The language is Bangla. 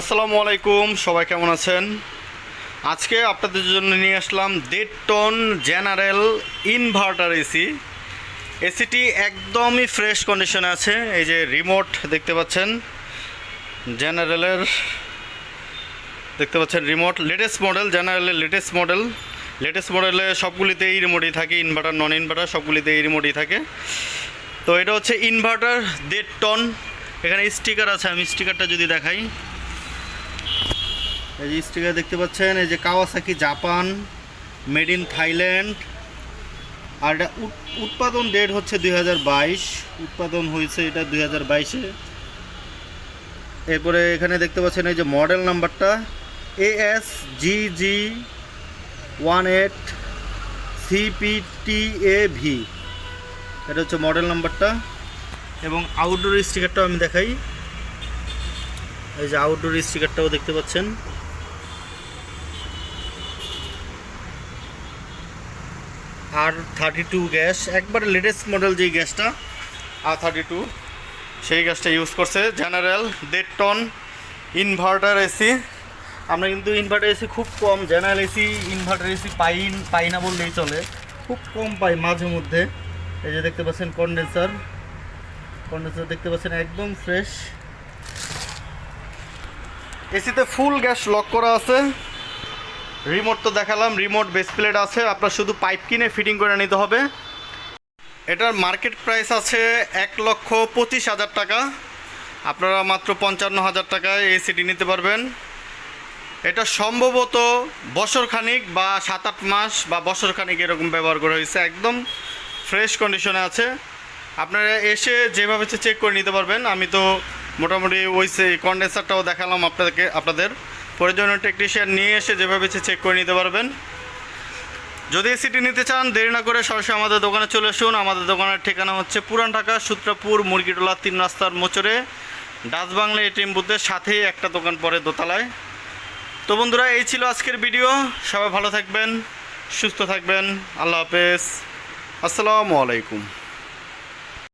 আসসালামু আলাইকুম, সবাই কেমন আছেন? আজকে আপনাদের জন্য নিয়ে আসলাম দেড় টন জেনারেল ইনভার্টার এসি। এসিটি একদমই ফ্রেশ কন্ডিশনে আছে, এই যে রিমোট দেখতে পাচ্ছেন। জেনারেলের, দেখতে পাচ্ছেন রিমোট, লেটেস্ট মডেল, জেনারেলের লেটেস্ট মডেল। লেটেস্ট মডেলে সবগুলিতে এই রিমোটই থাকে, ইনভার্টার নন ইনভার্টার সবগুলিতে এই রিমোটই থাকে। তো এটা হচ্ছে ইনভার্টার দেড় টন এখানে স্টিকার আছে, আমি স্টিকারটা যদি দেখাই। এই যে স্টিকার দেখতে পাচ্ছেন, এই যে Kawasaki Japan, made in Thailand. আর এটা উৎ- উৎপাদন ডেট হচ্ছে দু হাজার বাইশ। উৎপাদন হয়েছে এটা দুই হাজার এরপরে এখানে দেখতে পাচ্ছেন এই যে মডেল নাম্বারটা A S G G one eight CPT A V এটা হচ্ছে মডেল নাম্বারটা। এবং আউটডোর স্টিকারটাও আমি দেখাই। এই যে আউটডোর স্টিকারটাও দেখতে পাচ্ছেন। আর থার্টি টু গ্যাস, একবারে লেটেস্ট মডেল যেই গ্যাসটা, আর থার্টি টু সেই গ্যাসটা ইউজ করছে জেনারেল দেড় টন ইনভার্টার এসি আমরা কিন্তু ইনভার্টার এসি খুব কম জেনারেল এসি ইনভার্টার এসি পাই পাই না বললেই চলে। খুব কম পাই মাঝে মধ্যে। এই যে দেখতে পাচ্ছেন কন্ডেন্সার কন্ডেন্সার দেখতে পাচ্ছেন একদম ফ্রেশ এসিতে ফুল গ্যাস লক করা আছে। রিমোট তো দেখালাম, রিমোট বেস প্লেট আছে, আপনার শুধু পাইপ কিনে ফিটিং করে নিতে হবে। এটার মার্কেট প্রাইস আছে এক লক্ষ পঁচিশ হাজার টাকা। আপনারা মাত্র পঞ্চান্ন হাজার টাকায় এসিটি নিতে পারবেন। এটা সম্ভবত বছর খানিক বা সাত আট মাস বা বছর খানিক এরকম ব্যবহার করা হয়েছে। একদম ফ্রেশ কন্ডিশনে আছে। আপনারা এসে যেভাবে চেক করে নিতে পারবেন। আমি তো মোটামুটি ওই কন্ডেন্সারটাও দেখালাম আপনাদেরকে আপনাদের। প্রয়োজনীয় টেকনিশিয়ান নিয়ে এসে যেভাবে চেক করে নিতে পারবেন। যদি এসিটি নিতে চান, দেরি না করে সরাসরি আমাদের দোকানে চলে আসুন। আমাদের দোকানের ঠিকানা হচ্ছে পুরান ঢাকা, সূত্রাপুর মুরগিটোলা তিন রাস্তার মোচরে ডাচ বাংলা এটিএম বুথের সাথেই একটা দোকান পরে দোতলায়। তো বন্ধুরা, এই ছিল আজকের ভিডিও সবাই ভালো থাকবেন, সুস্থ থাকবেন। আল্লাহ হাফেজ। আসসালামু আলাইকুম।